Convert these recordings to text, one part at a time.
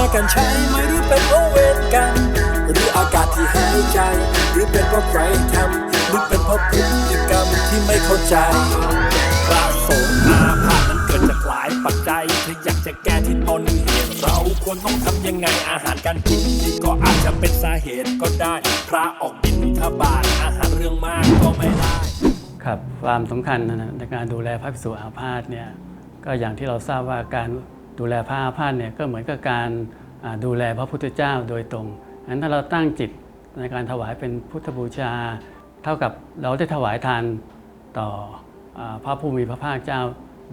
โภชนาการใช้ไหมหรือเป็นเพราะเวรกรรมหรืออากาศที่หายใจ หรือเป็นเพราะใครทำหรือเป็นเพราะพฤติกรรมที่ไม่เข้าใจพระสงฆ์อาพาธนั้นเกิดจากหลายปัจจัยถ้าอยากจะแก้ที่ต้นเหตุเราควรต้องทำยังไงอาหารการกินที่ก็อาจจะเป็นสาเหตุก็ได้ พระออกบินทบาทอาหารเรื่องมากก็ไม่ได้ครับความสำคัญนะในการดูแลพระภิกษุอาพาธเนี่ยก็อย่างที่เราทราบว่าการ ดูแลพระอาพาธเนี่ยก็เหมือนกับการดูแลพระพุทธเจ้าโดยตรงงั้นถ้าเราตั้งจิตในการถวายเป็นพุทธบูชา เท่ากับเราได้ถวายทานต่ออพระผู้มีพระภาคเจ้า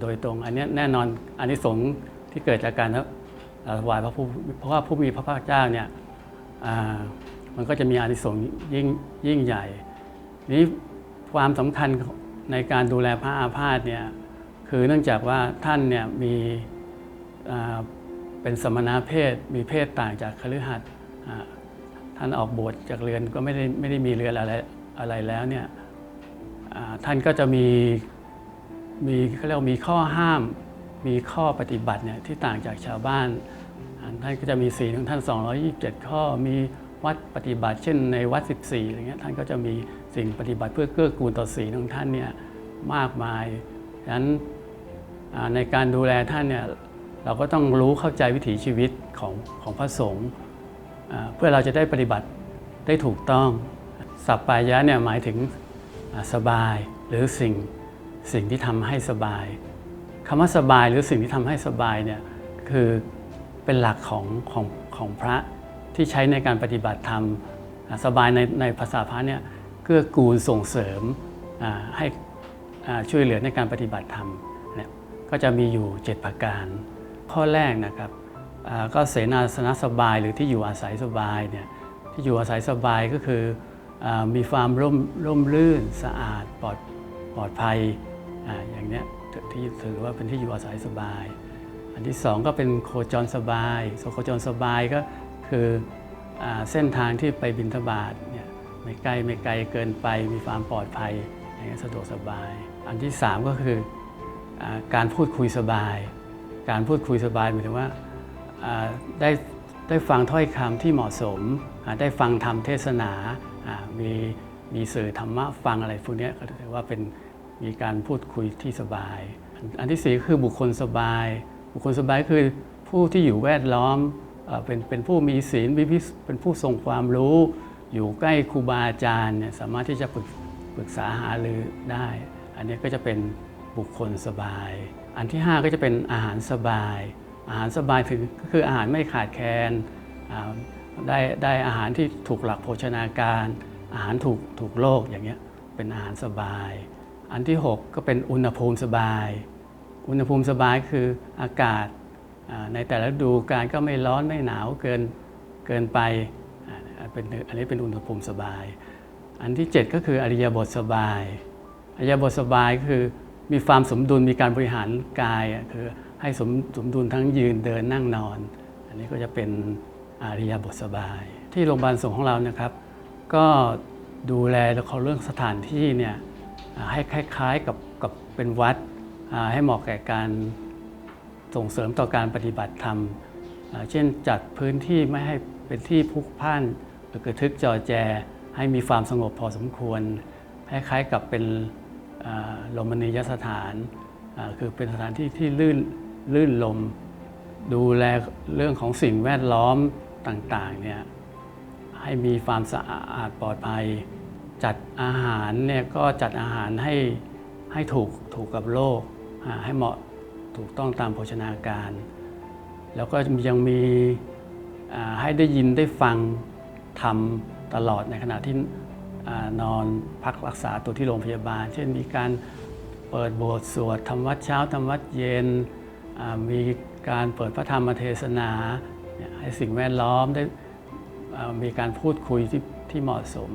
โดยตรง อันนี้แน่นอนอานิสงส์ที่เกิดจากการถวายพระผู้เพราะว่าผู้มีพระภาคเจ้าเนี่ยมันก็จะมีอานิสงส์ยิ่งยิ่งใหญ่ นี้ความสำคัญในการดูแลพระอาพาธเนี่ยคือเนื่องจากว่าท่านเนี่ยมี เป็นสมณะเพศมีเพศต่างจากคฤหัสถ์ท่านออกบวชจากเรือนก็ไม่ได้ไม่ได้มีเรือนอะไรอะไรแล้วเนี่ยท่านก็จะมีมีเขาเรียกมีข้อห้าม มีข้อปฏิบัติเนี่ยที่ต่างจากชาวบ้านท่านก็จะมีศีลของท่าน 227 ข้อมีวัดปฏิบัติ เช่นในวัด 14อะไรเงี้ยท่านก็จะมีสิ่งปฏิบัติเพื่อเกื้อกูลต่อศีลของท่านเนี่ยมากมายฉะนั้นในการดูแลท่านเนี่ย เราก็ต้องรู้เข้าใจวิถีชีวิตของของพระสงฆ์เพื่อเราจะได้ปฏิบัติได้ถูกต้อง สัปปายะเนี่ยหมายถึงสบายหรือสิ่งสิ่งที่ทำให้สบายคำว่าสบายหรือสิ่งที่ทำให้สบายเนี่ยคือเป็นหลักของของของพระที่ใช้ในการปฏิบัติธรรมสบายในในภาษาพระเนี่ยเกื้อกูลส่งเสริมให้ช่วยเหลือในการปฏิบัติธรรมเนี่ยก็จะมีอยู่ 7 ประการ ข้อแรกนะครับก็เสนาสนะสบายหรือที่อยู่อาศัยสบายเนี่ยที่อยู่อาศัยสบายก็คืออมีความร่มร่มรื่นสะอาดปลอดปลอดภัยออย่างเนี้ยที่ถือว่าเป็นที่อยู่อาศัยสบาย อันที่สองก็เป็นโคจรสบายโคจรสบายก็คืออเส้นทางที่ไปบินทบาทเนี่ยไม่ใกล้ไม่ไกลเกินไปมีความปลอดภัยอย่างเงี้ยสะดวกสบาย อันที่สามก็คืออการพูดคุยสบาย การพูดคุยสบายหมายถึงว่าได้ได้ฟังถ้อยคำที่เหมาะสม ได้ฟังธรรมเทศนา มีมีสื่อธรรมะฟังอะไรพวกนี้ก็ถือว่าเป็นมีการพูดคุยที่สบาย อันที่สี่คือบุคคลสบาย บุคคลสบายคือผู้ที่อยู่แวดล้อมเป็นเป็นผู้มีศีลมีพิเป็นผู้ทรงความรู้ อยู่ใกล้ครูบาอาจารย์เนี่ยสามารถที่จะปรึกปรึกษาหารือได้ อันนี้ก็จะเป็นบุคคลสบาย อันที่ 5 ก็จะเป็นอาหารสบาย อาหารสบายถึงก็คืออาหารไม่ขาดแคลนได้ได้อาหารที่ถูกหลักโภชนาการ อาหารถูกถูกโลกอย่างเงี้ยเป็นอาหารสบาย อันที่ 6 ก็เป็นอุณหภูมิสบาย อุณหภูมิสบายคืออากาศในแต่ละฤดูการก็ไม่ร้อนไม่หนาวเกินเกินไปเป็นอันนี้เป็นอุณหภูมิสบาย อันที่ 7 ก็คืออริยบทสบาย อริยบทสบายคือ มีความสมดุลมีการบริหารกายอะคือให้สมสมดุลทั้งยืนเดินนั่งนอน อันนี้ก็จะเป็นอาริยบทสบาย ที่โรงพยาบาลสงฆ์ของเรานะครับ ก็ดูแลเขาเรื่องสถานที่เนี่ยให้คล้ายๆกับกับเป็นวัดให้เหมาะแก่การส่งเสริมต่อการปฏิบัติธรรม เช่นจัดพื้นที่ไม่ให้เป็นที่พุกพ่านหรือกระทึกจอแจ ให้มีความสงบพอสมควรคล้ายๆกับเป็น ลมณียสถานคือเป็นสถานที่ที่ลื่นลื่นลม ดูแลเรื่องของสิ่งแวดล้อมต่างๆเนี่ยให้มีความสะอาดปลอดภัย จัดอาหารเนี่ยก็จัดอาหารให้ให้ถูกถูกกับโลกให้เหมาะถูกต้องตามโภชนาการ แล้วก็ยังมีให้ได้ยินได้ฟังทำตลอดในขณะที่ นอนพักรักษาตัวที่โรงพยาบาล เช่นมีการเปิดโบสถ์สวดทำวัดเช้าทำวัดเย็น มีการเปิดพระธรรมเทศนาให้สิ่งแวดล้อมได้มีการพูดคุยที่ที่เหมาะสม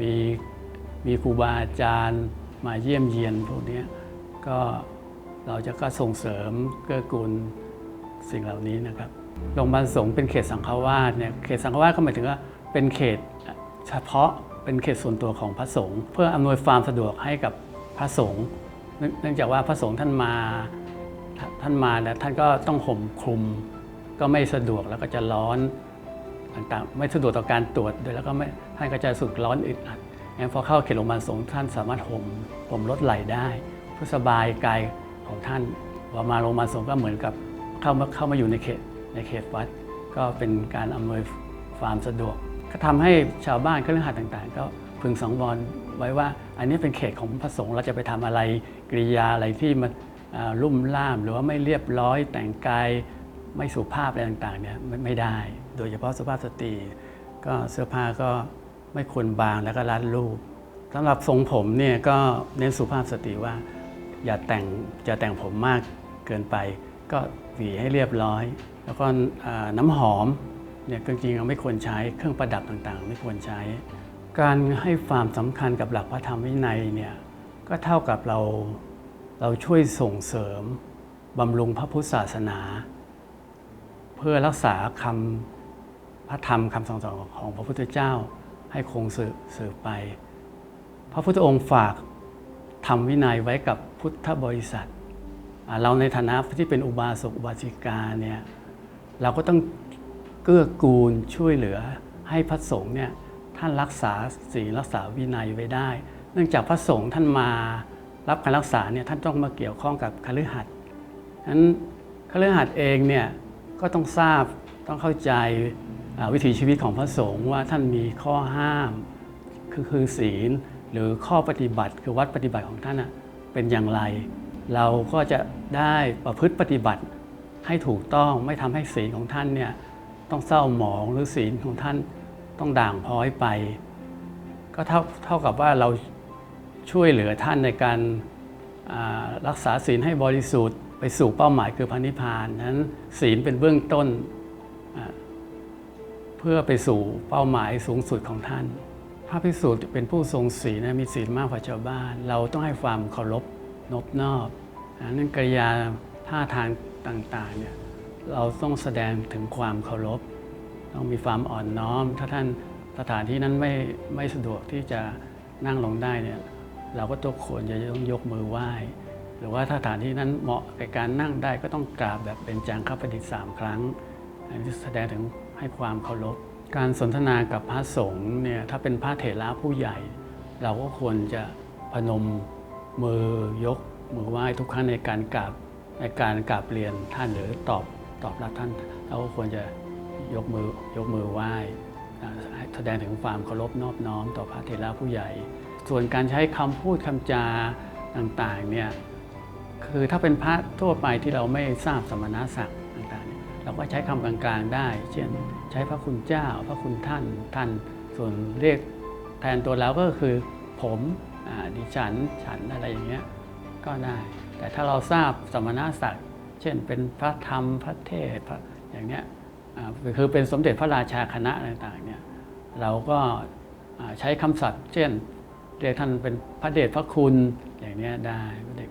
มีมีครูบาอาจารย์มาเยี่ยมเยียนพวกนี้ก็เราจะก็ส่งเสริมเกื้อกูลสิ่งเหล่านี้นะครับโรงพยาบาลสงฆ์เป็นเขตสังฆวาสเนี่ยเขตสังฆวาสก็หมายถึงว่าเป็นเขตเฉพาะ เป็นเขตส่วนตัวของพระสงฆ์เพื่ออำนวยความสะดวกให้กับพระสงฆ์เนื่องจากว่าพระสงฆ์ท่านมาท่านมาเนี่ยท่านก็ต้องห่มคลุม ก็ไม่สะดวกแล้วก็จะร้อนต่างๆไม่สะดวกต่อการตรวจด้วยแล้วก็ไม่ท่านก็จะสึกร้อนอึดอัดงั้นพอเข้าเขตโรงพยาบาลสงฆ์ท่านสามารถห่มห่มลดไหลได้เพื่อสบายกายของท่านพอมาโรงพยาบาลสงฆ์ก็เหมือนกับเข้ามาเข้ามาอยู่ในเขตในเขตวัด ก็เป็นการอำนวยความสะดวก ก็ทำให้ชาวบ้านเครื่อข่ายต่างๆ ก็พึงสังวรไว้ว่า อันนี้เป็นเขตของพระสงฆ์เราจะไปทำอะไรกริยาอะไรที่มันลุ่มล่ามหรือว่าไม่เรียบร้อยแต่งกายไม่สุภาพอะไรต่างๆเนี่ยไม่ไม่ได้ โดยเฉพาะสุภาพสตรี ก็เสื้อผ้าก็ไม่ควรบางแล้วก็รัดรูปสำหรับทรงผมเนี่ยก็เน้นสุภาพสตรีว่า อย่าแต่งจะแต่งผมมากเกินไป ก็หวีให้เรียบร้อย แล้วก็น้ำหอม เนี่ยจริงๆเราไม่ควรใช้เครื่องประดับต่างๆ ไม่ควรใช้ การให้ความสำคัญกับหลักพระธรรมวินัยเนี่ยก็เท่ากับเราเราช่วยส่งเสริมบำรุงพระพุทธศาสนา เพื่อรักษาคำพระธรรมคำสั่งสอนของพระพุทธเจ้าให้คงสืบสืบไป พระพุทธองค์ฝากทำวินัยไว้กับพุทธบริษัท เราในฐานะที่เป็นอุบาสกอุบาสิกาเนี่ยเราก็ต้อง เกื้อกูลช่วยเหลือให้พระสงฆ์เนี่ยท่านรักษาศีลรักษาวินัยไว้ได้ เนื่องจากพระสงฆ์ท่านมารับการรักษาเนี่ยท่านต้องมาเกี่ยวข้องกับคฤหัสถ์นั้นคฤหัสถ์เองเนี่ยก็ต้องทราบต้องเข้าใจวิถีชีวิตของพระสงฆ์ว่าท่านมีข้อห้ามคือคือศีลหรือข้อปฏิบัติคือวัดปฏิบัติของท่านเป็นอย่างไร เราก็จะได้ประพฤติปฏิบัติให้ถูกต้องไม่ทำให้ศีลของท่านเนี่ย ต้องเศร้าหมองหรือศีลของท่านต้องด่างพ้อยไป ก็เท่าเท่ากับว่าเราช่วยเหลือท่านในการรักษาศีลให้บริสุทธิ์ไปสู่เป้าหมายคือพระนิพพานนั้นศีลเป็นเบื้องต้น เพื่อไปสู่เป้าหมายสูงสุดของท่าน พระภิกษุเป็นผู้ทรงศีลนะมีศีลมากกว่าชาวบ้าน เราต้องให้ความเคารพนอบนอบอ่านั่นกริยาท่าทางต่างๆเนี่ย เราต้องแสดงถึงความเคารพ ต้องมีความอ่อนน้อม ถ้าท่านสถานที่นั้นไม่ไม่สะดวกที่จะนั่งลงได้เนี่ยเราก็ต้องควรจะต้องยกมือไหว้ หรือว่าถ้าสถานที่นั้นเหมาะกับการนั่งได้ก็ต้องกราบแบบเป็นจังคประดิษฐ์สามครั้ง อันนี้แสดงถึงให้ความเคารพ การสนทนากับพระสงฆ์เนี่ยถ้าเป็นพระเถระผู้ใหญ่ เราก็ควรจะพนมมือยกมือไหว้ทุกครั้งในการกราบในการกราบเรียนท่านหรือตอบ ตอบรับท่านเราก็ควรจะยกมือยกมือไหว้แสดงถึงความเคารพนอบน้อมต่อพระเถระผู้ใหญ่ ส่วนการใช้คำพูดคำจาต่างๆเนี่ยคือถ้าเป็นพระทั่วไปที่เราไม่ทราบสมณศักดิ์ต่างๆเราก็ใช้คำกลางๆได้ เช่นใช้พระคุณเจ้า พระคุณท่านท่านส่วนเรียกแทนตัวเราก็คือผมอดิฉันฉันอะไรอย่างเงี้ยก็ได้ แต่ถ้าเราทราบสมณศักดิ์ เช่นเป็นพระธรรมพระเทศพระอย่างเนี้ยคือเป็นสมเด็จพระราชาคณะต่างๆเนี่ยเราก็ใช้คำศัพท์ เช่นเรียกท่านเป็นพระเดชพระคุณอย่างเนี้ยได้พระเดช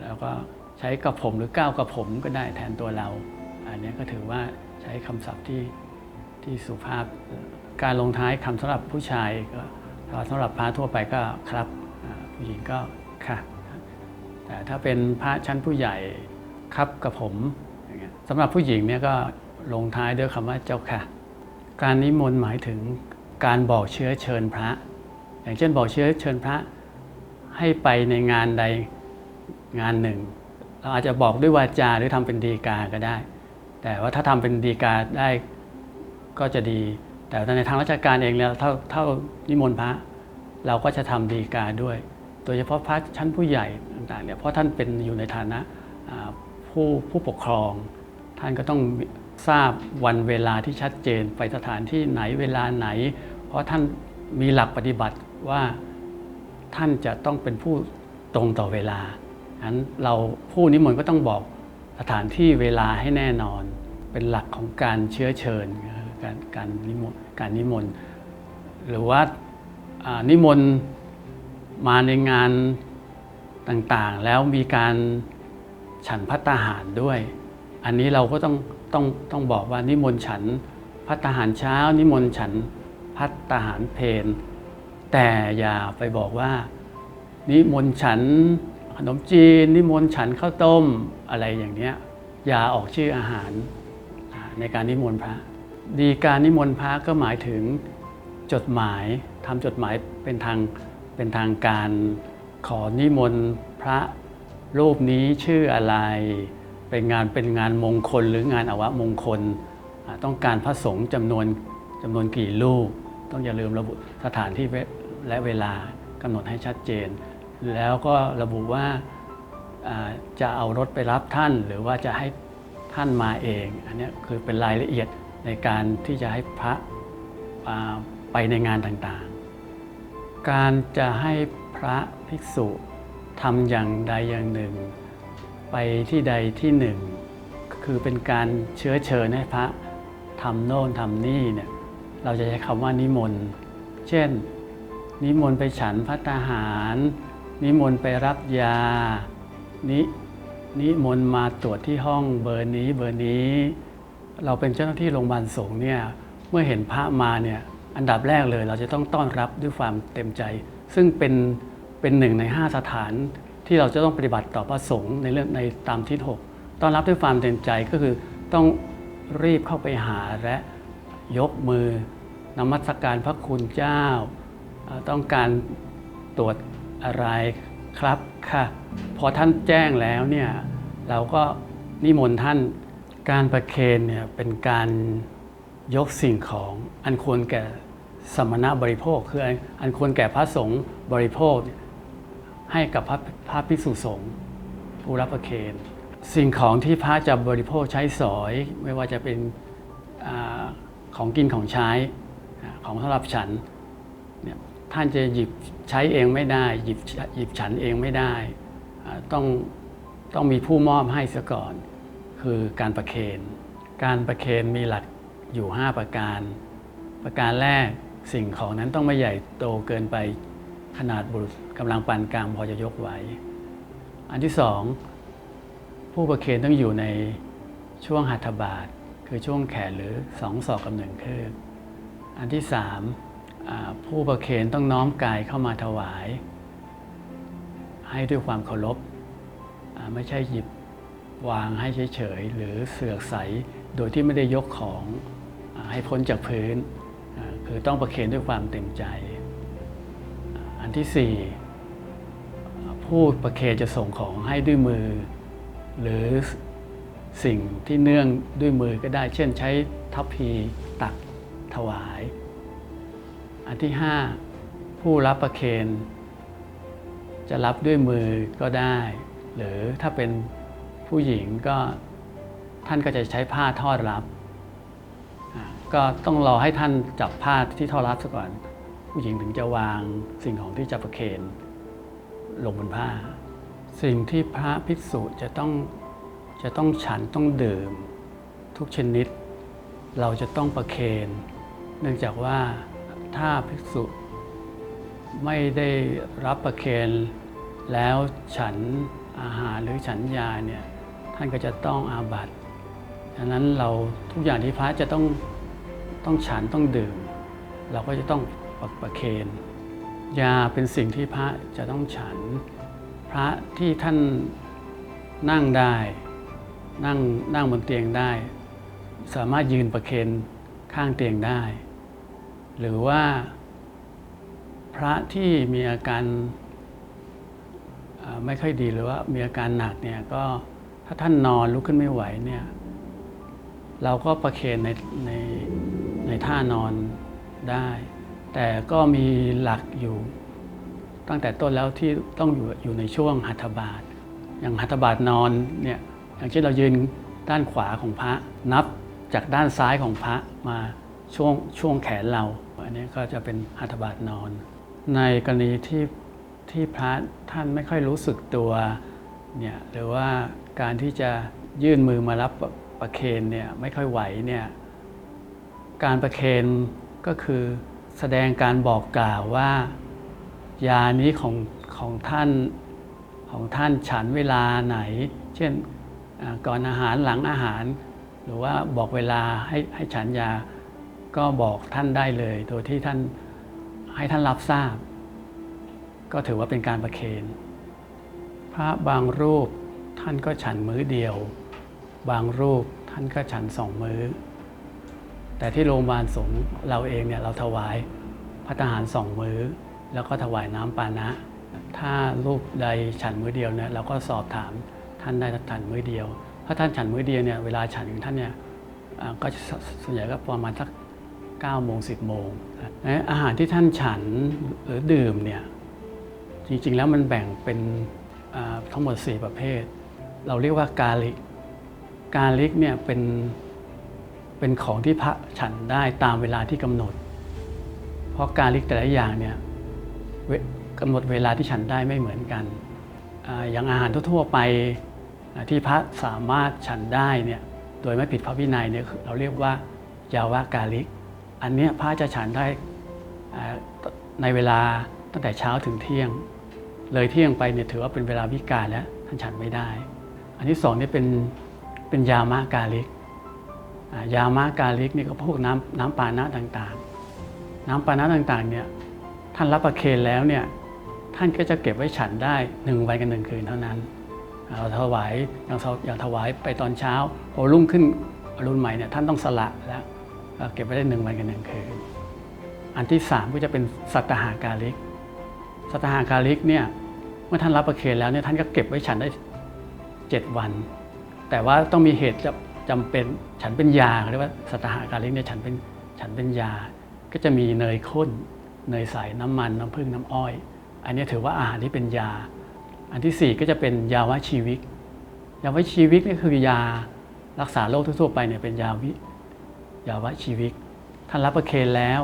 แล้วก็ใช้กับผมหรือก้าวกับผมก็ได้แทนตัวเรา อันเนี้ยก็ถือว่าใช้คำศัพท์ที่ที่สุภาพ การลงท้ายคำสำหรับผู้ชายก็สำหรับพระทั่วไปก็ครับผู้หญิงก็ค่ะแต่ถ้าเป็นพระชั้นผู้ใหญ่ ครับกับผมอย่างเงี้ยสำหรับผู้หญิงเนี่ยก็ลงท้ายด้วยคำว่าเจ้าค่ะ การนิมนต์หมายถึงการบอกเชื้อเชิญพระ อย่างเช่นบอกเชื้อเชิญพระให้ไปในงานใดงานหนึ่ง เราอาจจะบอกด้วยวาจาหรือทำเป็นดีกาก็ได้ แต่ว่าถ้าทำเป็นดีกาได้ก็จะดี แต่ในทางราชการเองแล้วเท่าเท่านิมนต์พระ เราก็จะทำดีกาด้วย โดยเฉพาะพระชั้นผู้ใหญ่ต่างๆเนี่ยเพราะท่านเป็นอยู่ในฐานะอ่า ผู้ผู้ปกครอง ท่านก็ต้องทราบวันเวลาที่ชัดเจนไปสถานที่ไหนเวลาไหน เพราะท่านมีหลักปฏิบัติว่าท่านจะต้องเป็นผู้ตรงต่อเวลาฉะนั้นเราผู้นิมนต์ก็ต้องบอกสถานที่เวลาให้แน่นอน เป็นหลักของการเชื้อเชิญการการนิมนต์การนิมนต์หรือว่าอ่านิมนต์มาในงานต่างๆ แล้วมีการ ฉันพัตตาหารด้วย อันนี้เราก็ต้องต้องต้องบอกว่านิมนต์ฉันพัตตาหารเช้า นิมนต์ฉันพัตตาหารเพลแต่อย่าไปบอกว่า นิมนต์ฉันขนมจีน นิมนต์ฉันข้าวต้มอะไรอย่างเนี้ยอย่าออกชื่ออาหารในการนิมนต์พระ ดีการนิมนต์พระก็หมายถึงจดหมายทำจดหมายเป็นทางเป็นทางการขอนิมนต์พระ รูปนี้ชื่ออะไร เป็นงานเป็นงานมงคลหรืองานอวมงคล ต้องการพระสงฆ์จำนวนจำนวนกี่รูป ต้องอย่าลืมระบุสถานที่และเวลากำหนดให้ชัดเจน แล้วก็ระบุว่าจะเอารถไปรับท่าน หรือว่าจะให้ท่านมาเอง อันนี้คือเป็นรายละเอียดในการที่จะให้พระไปในงานต่างๆ การจะให้พระภิกษุ ทำอย่างใดอย่างหนึ่ง ไปที่ใดที่หนึ่ง คือเป็นการเชื้อเชิญให้พระทำโน่นทำนี่เนี่ยเราจะใช้คำว่านิมนต์ เช่น นิมนต์ไปฉันพัตตาหาร นิมนต์ไปรับยา นินิมนต์มาตรวจที่ห้องเบอร์นี้เบอร์นี้ เราเป็นเจ้าหน้าที่โรงพยาบาลสงฆ์เนี่ยเมื่อเห็นพระมาเนี่ยอันดับแรกเลยเราจะต้องต้อนรับด้วยความเต็มใจ ซึ่งเป็น เป็นหนึ่งใน 5 สถานที่เราจะต้องปฏิบัติต่อพระสงฆ์ในเรื่องในตามทิศหกต้อนรับด้วยความเต็มใจก็คือต้องรีบเข้าไปหาและยกมือนมัสการพระคุณเจ้า ต้องการตรวจอะไรครับค่ะ พอท่านแจ้งแล้วเนี่ยเราก็นิมนต์ท่านการประเคนเนี่ยเป็นการยกสิ่งของอันควรแก่สมณะบริโภค คืออันควรแก่พระสงฆ์บริโภค ให้กับพระพระภิกษุสงฆ์ผู้รับประเคนสิ่งของที่พระจะบริโภคใช้สอยไม่ว่าจะเป็นอของกินของใช้ของสำหรับฉันเนี่ยท่านจะหยิบใช้เองไม่ได้ หยิบหยิบฉันเองไม่ได้ต้องต้องมีผู้มอบให้เสียก่อน คือการประเคน การประเคนมีหลักอยู่ 5 ประการ ประการแรกสิ่งของนั้นต้องไม่ใหญ่โตเกินไป ขนาดบุรุษกำลังปานกลางพอจะยกไหว อันที่สองผู้ประเคนต้องอยู่ในช่วงหัตถบาท คือช่วงแขนหรือสองศอกกับหนึ่งคืบอันที่สามผู้ประเคนต้องน้อมกายเข้ามาถวาย ให้ด้วยความเคารพไม่ใช่หยิบวางให้เฉยๆหรือเสือกใสโดยที่ไม่ได้ยกของอให้พ้นจากพื้น คือต้องประเคนด้วยความเต็มใจ อันที่สี่ผู้ประเคนจะส่งของให้ด้วยมือ หรือสิ่งที่เนื่องด้วยมือก็ได้ เช่นใช้ทัพพีตักถวาย อันที่ห้าผู้รับประเคนจะรับด้วยมือก็ได้ หรือถ้าเป็นผู้หญิงก็ท่านก็จะใช้ผ้าทอดรับ ก็ต้องรอให้ท่านจับผ้าที่ทอดรับซะก่อน ผู้หญิงถึงจะวางสิ่งของที่จะประเคนลงบนผ้า สิ่งที่พระภิกษุจะต้องจะต้องฉันต้องดื่ม ทุกชนิด เราจะต้องประเคน เนื่องจากว่าถ้าภิกษุ ไม่ได้รับประเคนแล้วฉันอาหารหรือฉันยาเนี่ยท่านก็จะต้องอาบัติดังนั้นเราทุกอย่างที่พระจะต้องต้องฉันต้องดื่ม เราก็จะต้อง ประประเคนยาเป็นสิ่งที่พระจะต้องฉัน พระที่ท่านนั่งได้นั่งนั่งบนเตียงได้ สามารถยืนประเคนข้างเตียงได้ หรือว่าพระที่มีอาการไม่ค่อยดีหรือว่ามีอาการหนักเนี่ยก็ถ้าท่านนอนลุกขึ้นไม่ไหวเนี่ยเราก็ประเคนในในในท่านอนได้ แต่ก็มีหลักอยู่ตั้งแต่ต้นแล้วที่ต้องอยู่อยู่ในช่วงหัตถบาท อย่างหัตถบาทนอนเนี่ยอย่างเช่นเรายืนด้านขวาของพระนับจากด้านซ้ายของพระมาช่วงช่วงแขนเราอันนี้ก็จะเป็นหัตถบาทนอน ในกรณีที่ที่พระท่านไม่ค่อยรู้สึกตัวเนี่ยหรือว่าการที่จะยื่นมือมารับประประเคนเนี่ยไม่ค่อยไหวเนี่ยการประเคนก็คือ แสดงการบอกกล่าวว่า ยานี้ของของท่านของท่านฉันเวลาไหน เช่นก่อนอาหารหลังอาหาร หรือว่าบอกเวลาให้ให้ฉันยาก็บอกท่านได้เลย โดยที่ท่านให้ท่านรับทราบ ก็ถือว่าเป็นการประเคนพระบางรูปท่านก็ฉันมื้อเดียว บางรูปท่านก็ฉันสองมื้อ แต่ที่โรงพยาบาลสงฆ์เราเองเนี่ยเราถวายพระทหารสองมื้อ แล้วก็ถวายน้ำปานะ ถ้ารูปใดฉันมื้อเดียวเนี่ยเราก็สอบถามท่านได้ฉันมื้อเดียว ถ้าท่านฉันมื้อเดียวเนี่ยเวลาฉันของท่านเนี่ยก็ส่วนใหญ่ก็ประมาณสัก9โมง10โมงอาหารที่ท่านฉันหรือดื่มเนี่ยจริงๆแล้วมันแบ่งเป็นทั้งหมด 4 ประเภท เราเรียกว่ากาลิก กาลิกเนี่ยเป็น เป็นของที่พระฉันได้ตามเวลาที่กำหนด เพราะการลิกแต่ละอย่างเนี่ยกำหนดเวลาที่ฉันได้ไม่เหมือนกันออย่างอาหารทั่วไปที่พระสามารถฉันได้เนี่ยโดยไม่ผิดพระวินัยเนี่ยเราเรียกว่ายาวากาลิก อันเนี้ยพระจะฉันได้ในเวลาตั้งแต่เช้าถึงเที่ยง เลยเที่ยงไปเนี่ยถือว่าเป็นเวลาวิกาลแล้วท่านฉันไม่ได้ อันที่สองนี่เป็นเป็นยามากาลิก ยามากาลิกนี่ก็พวกน้ำน้ำปานะต่างๆ น้ำปานะต่างๆเนี่ยท่านรับประเคนแล้วเนี่ยท่านก็จะเก็บไว้ฉันได้หนึ่งวันกับหนึ่งคืนเท่านั้นเราถวายอย่างอย่างถวายไปตอนเช้าพอรุ่งขึ้นอรุณใหม่เนี่ยท่านต้องสละแล้วเก็บไว้ได้หนึ่งวันกับหนึ่งคืน อันที่สามก็จะเป็นสัตหากาลิก สัตหากาลิกเนี่ยเมื่อท่านรับประเคนแล้วเนี่ยท่านก็เก็บไว้ฉันได้7วัน แต่ว่าต้องมีเหตุจะ จำเป็นฉันเป็นยาเรียกว่าสัตหาการลิกเนี่ยฉันเป็นฉันเป็นยา ก็จะมีเนยข้น เนยใสน้ำมันน้ำผึ้งน้ำอ้อย อันนี้ถือว่าอาหารที่เป็นยา อันที่สี่ก็จะเป็นยาวะชีวิกยาวะชีวิกนี่คือยารักษาโรคทั่วไปเนี่ยเป็นยาวิยาวะชีวิกท่านรับประเคนแล้ว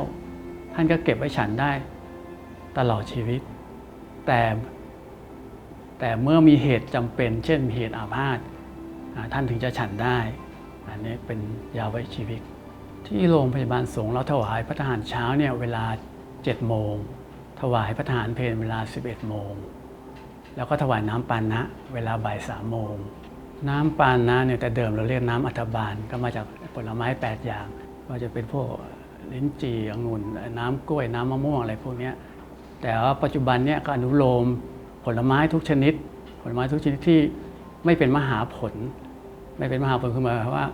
ท่านก็เก็บไว้ฉันได้ตลอดชีวิต แต่แต่เมื่อมีเหตุจำเป็น เช่นเหตุอาพาธท่านถึงจะฉันได้ อันนี้เป็นยาไว้ชีวิต ที่โรงพยาบาลสงฆ์เราถวายพระทหารเช้าเนี่ยเวลา7โมง ถวายพระทหารเพลเวลา 11 โมง แล้วก็ถวายน้ำปานะเวลาบ่ายสามโมง น้ำปานะเนี่ยแต่เดิมเราเรียกน้ำอัฐบาลก็มาจากผลไม้ 8 อย่าง ก็จะเป็นพวกลิ้นจี่องุ่นน้ำกล้วยน้ำมะม่วงอะไรพวกนี้แต่ว่าปัจจุบันเนี่ยก็อนุโลมผลไม้ทุกชนิด ผลไม้ทุกชนิดที่ไม่เป็นมหาผล ไม่เป็นมหาผลคือหมายความว่า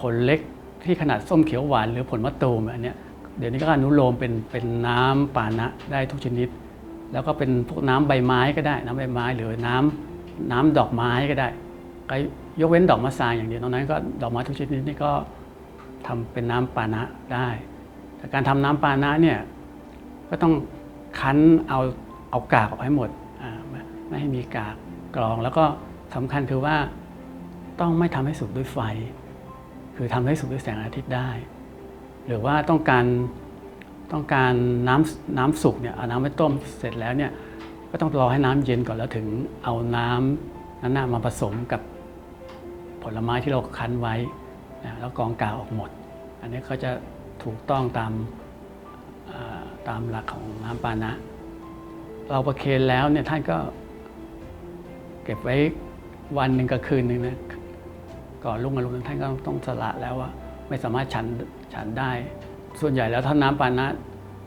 ผลเล็กที่ขนาดส้มเขียวหวานหรือผลมะตูมอันนี้เดี๋ยวนี้ก็อนุโลมเป็นเป็นน้ำปานะได้ทุกชนิด แล้วก็เป็นพวกน้ำใบไม้ก็ได้ น้ำใบไม้หรือน้ำน้ำดอกไม้ก็ได้ก็ยกเว้นดอกมะซางอย่างเดียวนอกนั้นก็ดอกไม้ทุกชนิดนี่ก็ทำเป็นน้ำปานะได้แต่การทำน้ำปานะเนี่ยก็ต้องคั้นเอาเอากากออกให้หมดไม่ไม่ให้มีกากกรองแล้วก็สำคัญคือว่า ต้องไม่ทำให้สุกด้วยไฟ คือทำให้สุกด้วยแสงอาทิตย์ได้ หรือว่าต้องการต้องการน้ำน้ำสุกเนี่ยเอาน้ำไปต้มเสร็จแล้วเนี่ยก็ต้องรอให้น้ำเย็นก่อนแล้วถึงเอาน้ำนั้นมาผสมกับผลไม้ที่เราคั้นไว้นะแล้วกองกากออกหมด อันนี้ก็จะถูกต้องตามตามหลักของน้ำปานะ เราประเคนแล้วเนี่ยท่านก็เก็บไว้วันหนึ่งกับคืนหนึ่งนะ ก่อนลุ่งอรุณท่านก็ต้องสละแล้วว่าไม่สามารถฉันฉันได้ ส่วนใหญ่แล้วถ้าน้ำปานะ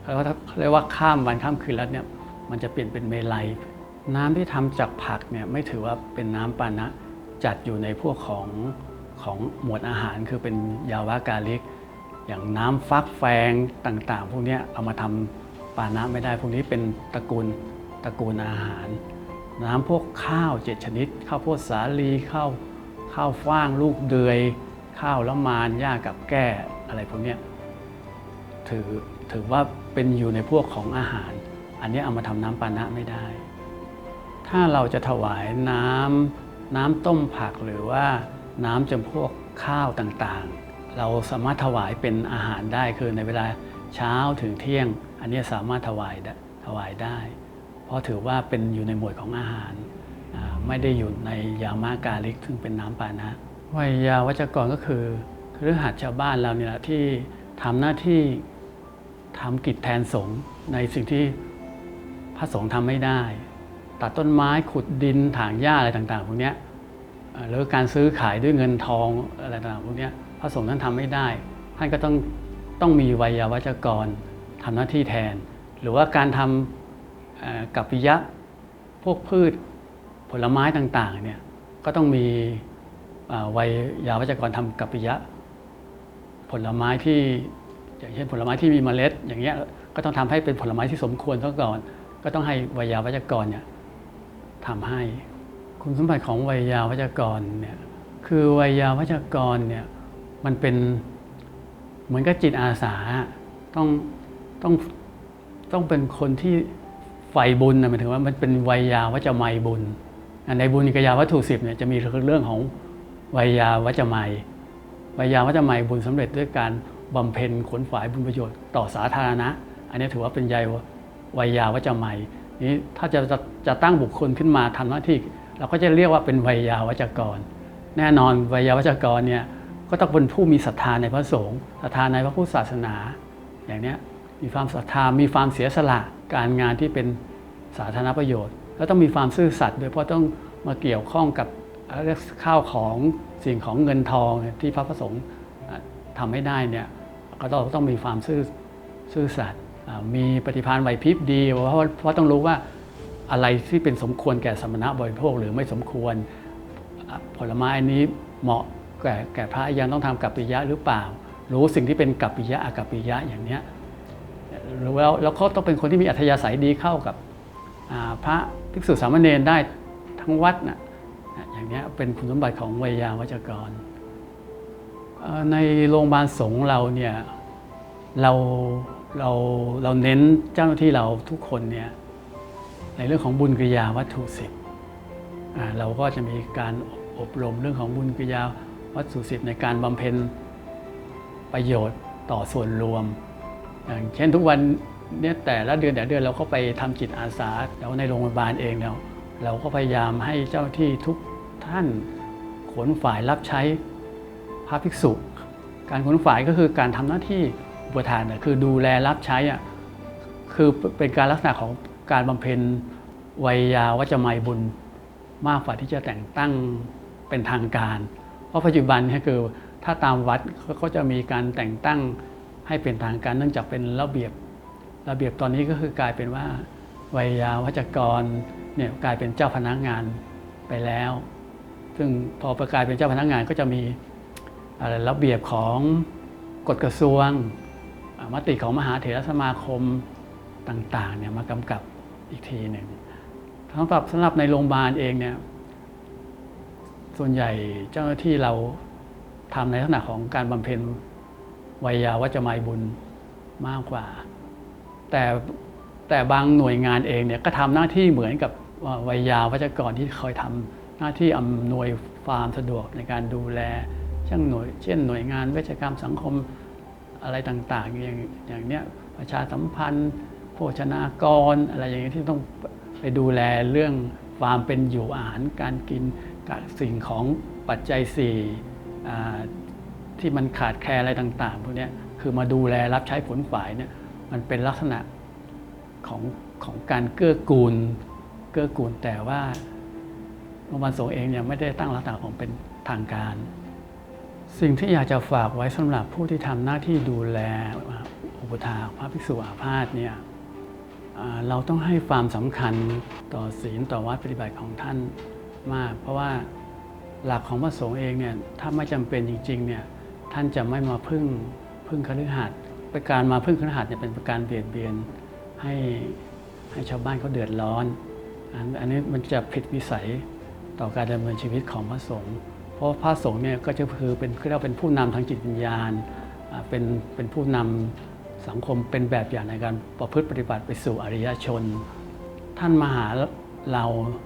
เขาเรียกว่าข้ามวันข้ามคืนแล้วเนี่ยมันจะเปลี่ยนเป็นเมลัย น้ำที่ทำจากผักเนี่ยไม่ถือว่าเป็นน้ำปานะจัดอยู่ในพวกของของหมวดอาหารคือเป็นยาวากาลิก อย่างน้ำฟักแฟงต่างๆ พวกนี้เอามาทำปานะไม่ได้พวกนี้เป็นตระกูลตระกูลอาหาร น้ำพวกข้าวเจ็ดชนิด ข้าวโพดสาลีข้าว ข้าวฟ่างลูกเดือย ข้าวละมานหญ้ากับแก้อะไรพวกนี้ถือถือว่าเป็นอยู่ในพวกของอาหาร อันนี้เอามาทำน้ำปานะไม่ได้ ถ้าเราจะถวายน้ำน้ำต้มผักหรือว่าน้ำจำพวกข้าวต่างๆ เราสามารถถวายเป็นอาหารได้คือในเวลาเช้าถึงเที่ยง อันนี้สามารถถวายถวายได้ เพราะถือว่าเป็นอยู่ในหมวดของอาหาร ไม่ได้อยู่ในยามากาลิก ซึ่งเป็นน้ำปานะวัยยาวัจกรก็คือคือหัดชาวบ้านเราเนี่ยแหละที่ทำหน้าที่ทำกิจแทนสงฆ์ในสิ่งที่พระสงฆ์ทำไม่ได้ ตัดต้นไม้ขุดดินถางหญ้าอะไรต่างๆพวกนี้หรือการซื้อขายด้วยเงินทองอะไรต่างๆพวกนี้พระสงฆ์ท่านทำไม่ได้ ท่านก็ต้องต้องมีวัยาวัจกรทำหน้าที่แทน หรือว่าการทำกัปปิยะพวกพืช ผลไม้ต่างๆเนี่ยก็ต้องมีวัยยาวัจกรทำกัปปิยะ ผลไม้ที่อย่างเช่นผลไม้ที่มีเมล็ด อย่างเงี้ยก็ต้องทำให้เป็นผลไม้ที่สมควรซะก่อน ก็ต้องให้วัยยาวัจกรเนี่ยทำให้คุณสมบัติของวัยยาวัจกรเนี่ยคือวัยยาวัจกรเนี่ยมันเป็นเหมือนกับจิตอาสาต้องต้องต้องเป็นคนที่ใฝ่บุญนะหมายถึงว่ามันเป็นวัยยาวัจไมยบุญ ในบุญกยาวัตถุสิบเนี่ยจะมีเรื่องของวัยาวัจไมยวิยาวัจจะไมบุญสำเร็จด้วยการบำเพ็ญขนฝายบุญประโยชน์ต่อสาธารณะ อันนี้ถือว่าเป็นใยวิยาวัจจะไมนี้ถ้าจะจะจะตั้งบุคคลขึ้นมาทำหน้าที่ เราก็จะเรียกว่าเป็นวิยาวัจกร แน่นอนวิยาวัจกรเนี่ยก็ต้องเป็นผู้มีศรัทธาในพระสงฆ์ศรัทธาในพระพุทธศาสนา อย่างเนี้ยมีความศรัทธามีความเสียสละการงานที่เป็นสาธารณประโยชน์ แล้วต้องมีความซื่อสัตย์ด้วยเพราะต้องมาเกี่ยวข้องกับเรียกข้าวของสิ่งของเงินทองที่พระประสงค์อะทำให้ได้เนี่ยก็ต้องต้องมีความซื่อซื่อสัตย์มีปฏิภาณไหวพริบดี เพราะว่าเพราะต้องรู้ว่าอะไรที่เป็นสมควรแก่สมณะบริโภคหรือไม่สมควรผลไม้อนี้เหมาะแก่แก่พระยังต้องทำกัปปิยะหรือเปล่า รู้สิ่งที่เป็นกัปปิยะอากัปปิยะอย่างเนี้ยหรือว่าแล้วเขาต้องเป็นคนที่มีอัธยาศัยดีเข้ากับพระ ภิกษุสามเณรได้ทั้งวัดนะนะอย่างเนี้ยเป็นคุณสมบัติของวิยาวัจกร ในโรงพยาบาลสงฆ์เราเนี่ยเราเราเราเน้นเจ้าหน้าที่เราทุกคนเนี่ยในเรื่องของบุญกิยาวัตถุสิบเราก็จะมีการอบรมเรื่องของบุญกิริยาวัตถุสิบในการบำเพ็ญประโยชน์ต่อส่วนรวม อย่างเช่นทุกวัน เนี่ยแต่ละเดือนแต่ละเดือนเราก็ไปทำจิตอาสาแล้วในโรงพยาบาลเองแล้วเราก็พยายามให้เจ้าที่ทุกท่านขนฝ่ายรับใช้พระภิกษุ การขนฝ่ายก็คือการทำหน้าที่อุปทานน่ะคือดูแลรับใช้อะคือเป็นการลักษณะของการบำเพ็ญวัยยาวัจไมยบุญมากกว่าที่จะแต่งตั้งเป็นทางการ เพราะปัจจุบันเนี่ยคือถ้าตามวัดเขาก็จะมีการแต่งตั้งให้เป็นทางการเนื่องจากเป็นระเบียบ ระเบียบตอนนี้ก็คือกลายเป็นว่าวัยยาวัจกรเนี่ยกลายเป็นเจ้าพนักงานไปแล้ว ซึ่งพอประกายเป็นเจ้าพนักงานก็จะมีอะไรระเบียบของกฎกระทรวงมติของมหาเถรสมาคมต่างๆเนี่ยมากำกับอีกทีหนึ่งสำหรับสำหรับในโรงพยาบาลเองเนี่ยส่วนใหญ่เจ้าหน้าที่เราทำในลักษณะของการบำเพ็ญวัยยาวัจไมยบุญมากกว่า แต่แต่บางหน่วยงานเองเนี่ยก็ทำหน้าที่เหมือนกับวัยยาวัจกรที่คอยทำหน้าที่อำนวยความสะดวกในการดูแลช่างหน่วยเช่นหน่วยงานเวชกรรมสังคมอะไรต่างๆ อย่างอย่างเนี้ยประชาสัมพันธ์ โภชนากรอะไรอย่างเงี้ยที่ต้องไปดูแลเรื่องความเป็นอยู่อาหารการกินกับสิ่งของปัจจัยสี่ที่มันขาดแคลนอะไรต่างๆพวกเนี้ยคือมาดูแลรับใช้ผลฝ่ายเนี่ย มันเป็นลักษณะของของการเกื้อกูล เกื้อกูลแต่ว่าโรงพยาบาลสงเองเนี่ยไม่ได้ตั้งลักษณะของเป็นทางการ สิ่งที่อยากจะฝากไว้สำหรับผู้ที่ทำหน้าที่ดูแลอุปถาพระภิกษุอาพาธเนี่ยเราต้องให้ความสำคัญต่อศีลต่อวัดปฏิบัติของท่านมาก เพราะว่าหลักของพระสงฆ์เองเนี่ยถ้าไม่จำเป็นจริงๆเนี่ยท่านจะไม่มาพึ่งพึ่งคฤหัสถ์ ป็นการมาพึ่งคฤหัสเนี่ยเป็นการเบียดเบียนให้ให้ชาวบ้านเขาเดือดร้อนอันนี้มันจะผิดวิสัยต่อการดำเนินชีวิตของพระสงฆ์เพราะพระสงฆ์เนี่ยก็จะคือเป็นเรียกว่าเป็นผู้นำทางจิตวิญญาณอ่าเป็นเป็นผู้นำสังคมเป็นแบบอย่างในการประพฤติปฏิบัติไปสู่อริยชน ท่านมาหาเรา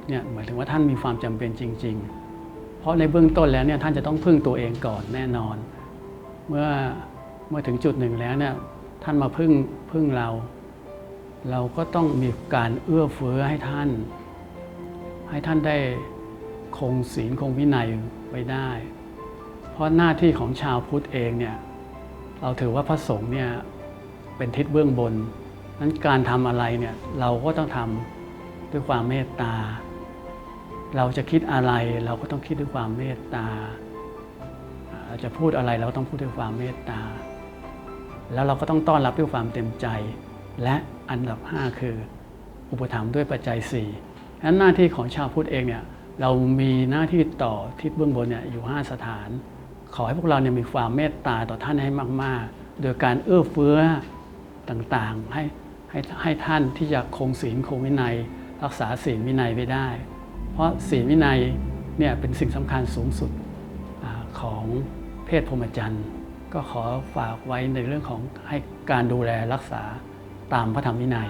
เนี่ยหมายถึงว่าท่านมีความจำเป็นจริง ๆ เพราะในเบื้องต้นแล้วเนี่ยท่านจะต้องพึ่งตัวเองก่อนแน่นอน เมื่อ เมื่อถึงจุดหนึ่งแล้วเนี่ยท่านมาพึ่งพึ่งเรา เราก็ต้องมีการเอื้อเฟื้อให้ท่าน ให้ท่านได้คงศีลคงวินัยไว้ได้ เพราะหน้าที่ของชาวพุทธเองเนี่ยเราถือว่าพระสงฆ์เนี่ยเป็นทิศเบื้องบนนั้นการทำอะไรเนี่ยเราก็ต้องทำด้วยความเมตตา เราจะคิดอะไรเราก็ต้องคิดด้วยความเมตตาเราจะพูดอะไรเราก็ต้องพูดด้วยความเมตตา แล้วเราก็ต้องต้อนรับด้วยความเต็มใจ และอันดับ 5 คือ อุปถัมภ์ด้วยปัจจัย4นั้นหน้าที่ของชาวพุทธเองเนี่ยเรามีหน้าที่ต่อทิศเบื้องบนเนี่ยอยู่ 5 สถาน ขอให้พวกเราเนี่ยมีความเมตตาต่อท่านให้มาก ๆ โดยการเอื้อเฟื้อต่างๆให้ให้ให้ท่านที่จะคงศีลคงวินัย รักษาศีลวินัยไว้ได้ เพราะศีลวินัยเนี่ยเป็นสิ่งสำคัญสูงสุดอของเพศพรหมจรรย์ ก็ขอฝากไว้ในเรื่องของให้การดูแลรักษาตามพระธรรมวินัย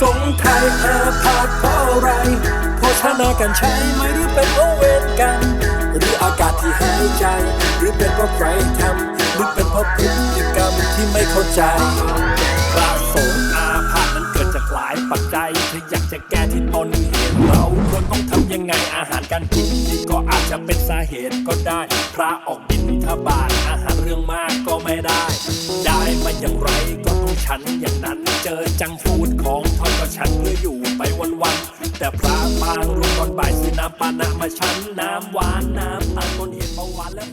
สงไทยอาพาธเพราะอะไรโภชนากันใช้ไหมหรือเป็นเพราะเวรกัน หรืออากาศที่หายใจ หรือเป็นเพราะใครทำหรือเป็นเพราะพฤติกรรมที่ไม่เข้าใจ ระสงฆ์อาพาธนั้นเกิดจากหลายปัจจัยถ้าอยากจะแก้ที่ต้นเห็นเราควรต้องทำยังไงอาหารการกินที่ก็อาจจะเป็นสาเหตุก็ได้ พระออกบินทบาทอาหารเรื่องมากก็ไม่ได้ ได้มาอย่างไรก็ต้องฉันอย่างนั้น เจอจังฟูดของทอดก็ฉันเพื่ออยู่ไปวันๆแต่พระบางรู้ตอนบ่ายสีน้ำปานะมาฉันน้ำหวานน้ำตาลต้นเห็นเบาหวานและ